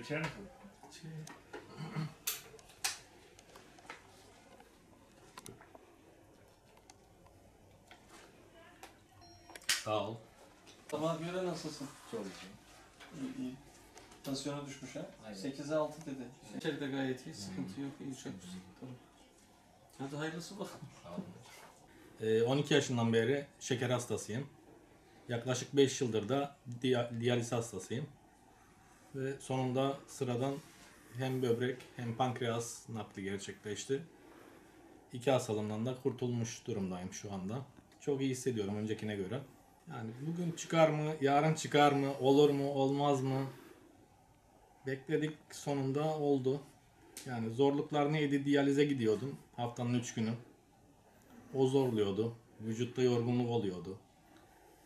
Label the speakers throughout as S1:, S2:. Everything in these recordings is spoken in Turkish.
S1: içer misin?
S2: Sağ ol.
S3: Sabah göre nasılsın?
S1: Çok iyi.
S3: İyi iyi. Tansiyonu düşmüş ha?
S1: Aynen.
S3: 8'e 6 dedi. İçeride gayet iyi, sıkıntı yok, iyi çok Tamam. Hadi hayırlısı bakalım.
S2: Ee, 12 yaşından beri şeker hastasıyım. Yaklaşık 5 yıldır da diya- diyaliz hastasıyım. Ve sonunda sıradan hem böbrek hem pankreas nakli gerçekleşti. İki hastalığımdan da kurtulmuş durumdayım şu anda. Çok iyi hissediyorum öncekine göre. Yani bugün çıkar mı, yarın çıkar mı, olur mu, olmaz mı? Bekledik sonunda oldu. Yani zorluklar neydi? Diyalize gidiyordum haftanın 3 günü. O zorluyordu. Vücutta yorgunluk oluyordu.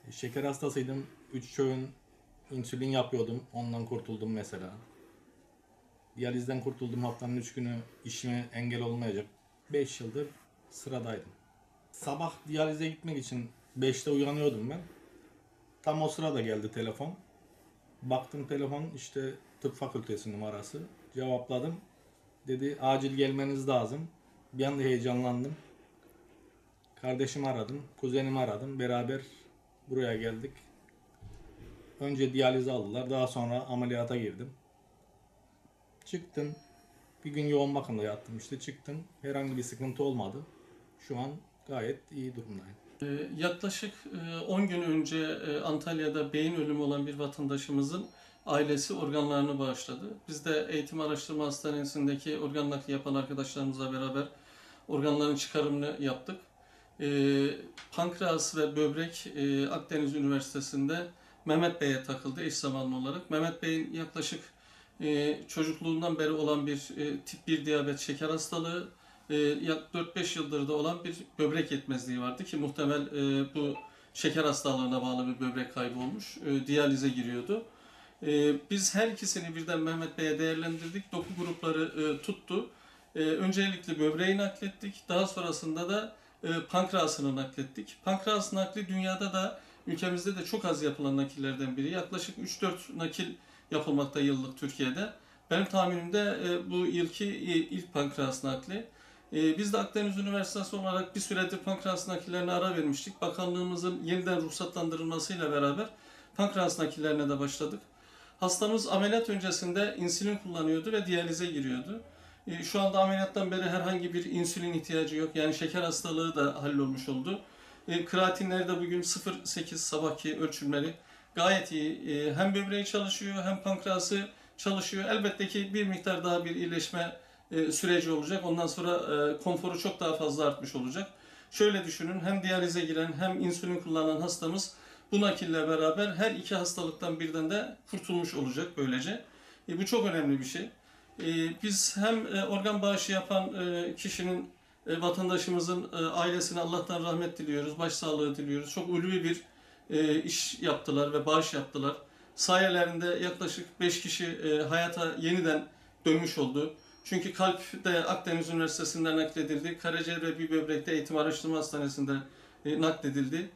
S2: E, Şeker hastasıydım. 3 öğün insülin yapıyordum. Ondan kurtuldum mesela. Diyalizden kurtuldum haftanın 3 günü işime engel olmayacak. 5 yıldır sıradaydım. Sabah diyalize gitmek için 5'te uyanıyordum ben. Tam o sırada geldi telefon. Baktım telefon işte tıp fakültesi numarası. Cevapladım. Dedi acil gelmeniz lazım. Bir anda heyecanlandım. Kardeşimi aradım, kuzenimi aradım. Beraber buraya geldik. Önce diyalize aldılar. Daha sonra ameliyata girdim. Çıktım. Bir gün yoğun bakımda yattım işte çıktım. Herhangi bir sıkıntı olmadı. Şu an gayet iyi durumdayım.
S3: Ee, yaklaşık e, 10 gün önce e, Antalya'da beyin ölümü olan bir vatandaşımızın ailesi organlarını bağışladı. Biz de Eğitim Araştırma Hastanesi'ndeki organ nakli yapan arkadaşlarımızla beraber organların çıkarımını yaptık. Ee, pankreas ve böbrek e, Akdeniz Üniversitesi'nde Mehmet Bey'e takıldı eş zamanlı olarak. Mehmet Bey'in yaklaşık e, çocukluğundan beri olan bir e, tip 1 diyabet şeker hastalığı, e, yak 4-5 yıldır da olan bir böbrek yetmezliği vardı ki muhtemel e, bu şeker hastalığına bağlı bir böbrek kaybı olmuş. E, diyalize giriyordu. E, biz her ikisini birden Mehmet Bey'e değerlendirdik. Doku grupları e, tuttu. E, öncelikle böbreği naklettik. Daha sonrasında da e, pankreasını naklettik. Pankreas nakli dünyada da ülkemizde de çok az yapılan nakillerden biri. Yaklaşık 3-4 nakil yapılmakta yıllık Türkiye'de. Benim tahminimde e, bu yılki e, ilk pankreas nakli. E, biz de Akdeniz Üniversitesi olarak bir süredir pankreas nakillerine ara vermiştik. Bakanlığımızın yeniden ruhsatlandırılmasıyla beraber pankreas nakillerine de başladık. Hastamız ameliyat öncesinde insülin kullanıyordu ve diyalize giriyordu. Şu anda ameliyattan beri herhangi bir insülin ihtiyacı yok. Yani şeker hastalığı da hallolmuş oldu. E, Kreatinleri de bugün 0.8 sabahki ölçümleri gayet iyi. E, Hem böbreği çalışıyor hem pankreası çalışıyor. Elbette ki bir miktar daha bir iyileşme e, süreci olacak. Ondan sonra e, konforu çok daha fazla artmış olacak. Şöyle düşünün hem diyalize giren hem insülin kullanan hastamız bu nakille beraber her iki hastalıktan birden de kurtulmuş olacak böylece. E, bu çok önemli bir şey. E, biz hem e, organ bağışı yapan e, kişinin e, vatandaşımızın e, ailesine Allah'tan rahmet diliyoruz, başsağlığı diliyoruz. Çok ulvi bir e, iş yaptılar ve bağış yaptılar. Sayelerinde yaklaşık 5 kişi e, hayata yeniden dönmüş oldu. Çünkü kalp de Akdeniz Üniversitesi'nden nakledildi. Karaciğer ve bir böbrekte Eğitim Araştırma Hastanesi'nde e, nakledildi.